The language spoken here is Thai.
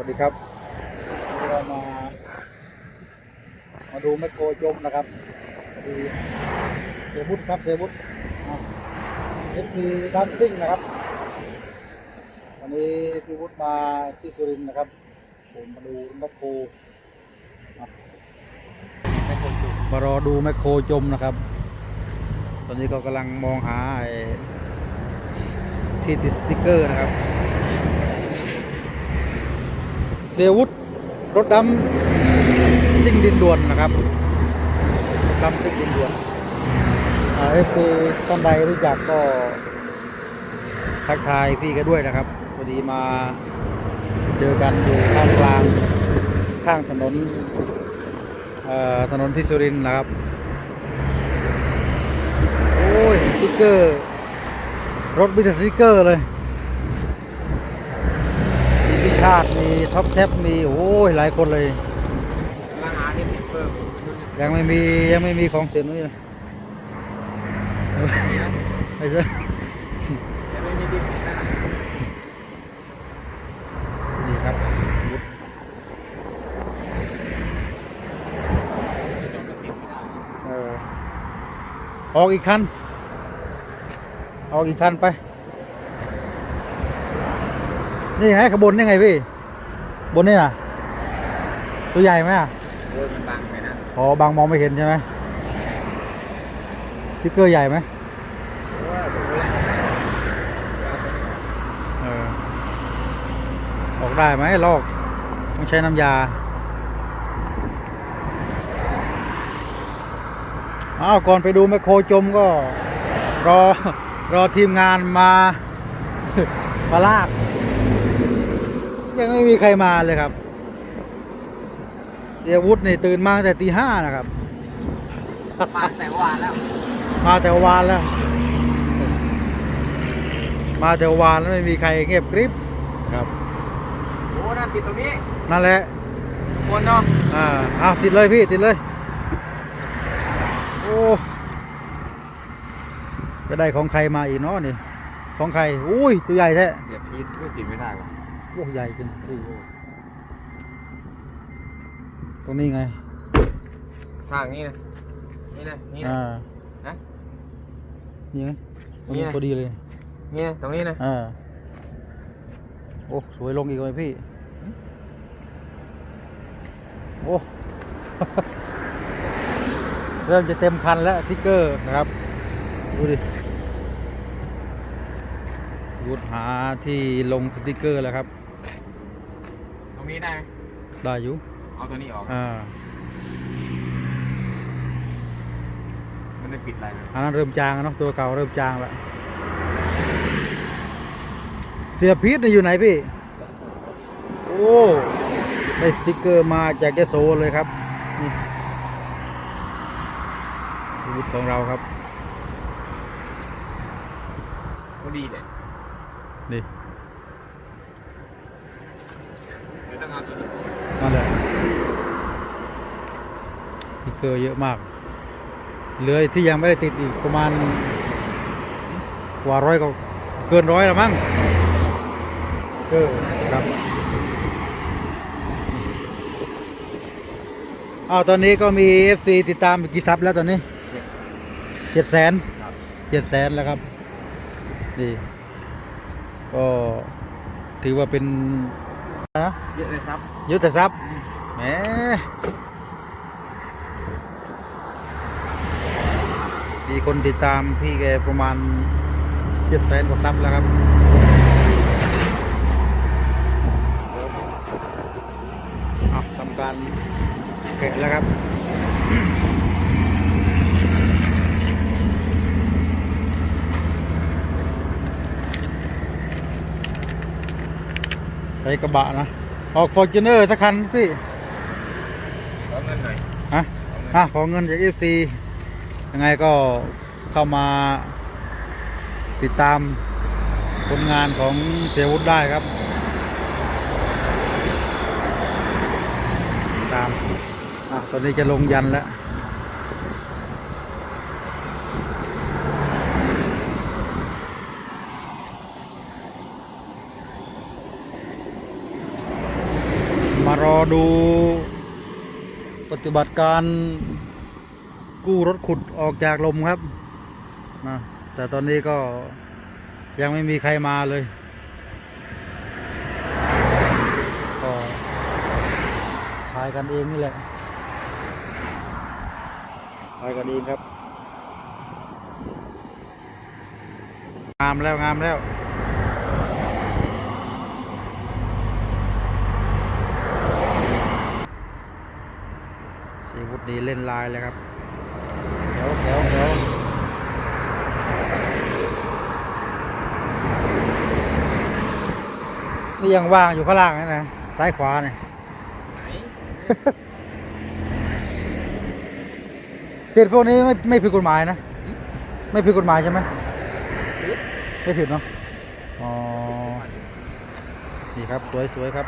วัสดีครับวันนี้เรามา มาดูแมคโครจมนะครับดูเซบุตครับเซบุตเอฟซีดันซิ่งนะครับ วันนี้พี่วุฒิมาที่สุรินทร์นะครับ ผมมาดูแมคโครมารอดูแมคโครจมนะครับ ตอนนี้ก็กำลังมองหาที่ติดสติ๊กเกอร์นะครับ สียวุฒรถดำซิ่งดินด่วนนะครับรถดำซิ่งดินด่วนเอฟซีท่านใดรู้จักก็ทักทายพี่กันด้วยนะครับพอดีมาเจอกันอยู่ข้างกลางข้างถนนถนนที่สุรินทร์นะครับ โอ้ยสติ๊กเกอร์ รถมีแต่สติ๊กเกอร์เลย ชาติมีท็อปแท็บมีโอ้ยหลายคนเลยร้านอาหารที่ติดเพิ่มยังไม่มียังไม่มีของเสียนุ้ยเลยไม่ใช่ยังไม่มีดิบนะนี่ครับเออออกอีกคันออกอีกคันไป นี่ไงขบวนนี่ไงพี่ บนนี่น่ะตัวใหญ่ไหมอะโอ้ยมันบังไปนะอ๋อบางมองไม่เห็นใช่ไหมสติ๊กเกอร์ใหญ่ไหมโอ้ยผมรู้แล้วเออออกได้ไหมลอก ต้องใช้น้ำยาอ้าวก่อนไปดูแมคโครจมก็ รอ รอทีมงานมา มาลาก ยังไม่มีใครมาเลยครับ เสียวุฒินี่ตื่นมาตั้งแต่ตีห้านะครับ มาแต่วานแล้ว มาแต่วานแล้ว มาแต่วานแล้วไม่มีใครเงียบกริบครับโอ้น่าติดตรงนี้ นั่นแหละควรเนาะอ่าเอาติดเลยพี่ติดเลย โอ้จะได้ของใครมาอีกเนาะนี่ ของใคร อุ้ยตัวใหญ่แท้ เสียบพีทก็ติดไม่ได้ว่ะ โอ้ใหญ่จริงพี่ตรงนี้ไงทางนี้นะนี่นะนี่นะอ่านะนี่ไงตรงนี่นี้ไงพอดีเลยนี่นะตรงนี้นะอ่าโอ้สวยลงอีกเลยพี่โอ้เริ่มจะเต็มคันแล้วทิกเกอร์นะครับ ดูดิ รูดหาที่ลงสติกเกอร์แล้วครับ ตรงนี้ได้ไหมได้อยู่ เอาตัวนี้ออกอ่ามันไม่ปิดอะไรนะอันนั้นเริ่มจางแล้วเนาะตัวเก่าเริ่มจางแล้วเสียพีทเนี่ยอยู่ไหนพี่ โอ้ได้สติกเกอร์มาจากแกโซเลยครับนี่อาวุธของเราครับ ก็ดีเลย นี่เดี๋ยวต้องเอาตัวนี้นั่นแหละสติกเกอร์เยอะมาก เหลือที่ยังไม่ได้ติดอีกประมาณกว่าร้อยก็เกินร้อยแล้วมั้งเออครับอ้าวตอนนี้ก็มี FC ติดตามกี่ซับแล้วตอนนี้เจ็ดแสนครับเจ็ดแสนแล้วครับนี่ ก็ถือว่าเป็นนะเยอะเลยซับยุทธทรัพย์อืมแหมมีคนติดตามพี่แกประมาณเจ็ดแสนกว่าซับแล้วครับเอาทำการแกะแล้วครับ ใช้กระบะนะ ออกฟอร์จูเนอร์สักคันพี่ขอเงินหน่อยฮะอะขอเงินจากเอฟซียังไงก็เข้ามาติดตามผลงานของเสียวุฒิได้ครับ ตาม อะ ตอนนี้จะลงยันแล้ว ดูปฏิบัติการกู้รถขุดออกจากลมครับนะแต่ตอนนี้ก็ยังไม่มีใครมาเลยก็ทายกันเองนี่แหละทายกันเองครับ งามแล้วงามแล้ว สีวุฒดี เล่นลายเลยครับแถวแถวแถวนี่ยังว่างอยู่ข้างล่างนี่นะซ้ายขวาเนี่ยไหนผิดพวกนี้ไม่ไม่ผิดกฎหมายนะ ไม่ผิดกฎหมายใช่ไหมไม่ผิดเนาะอ๋อนี่ครับสวยสวยครับ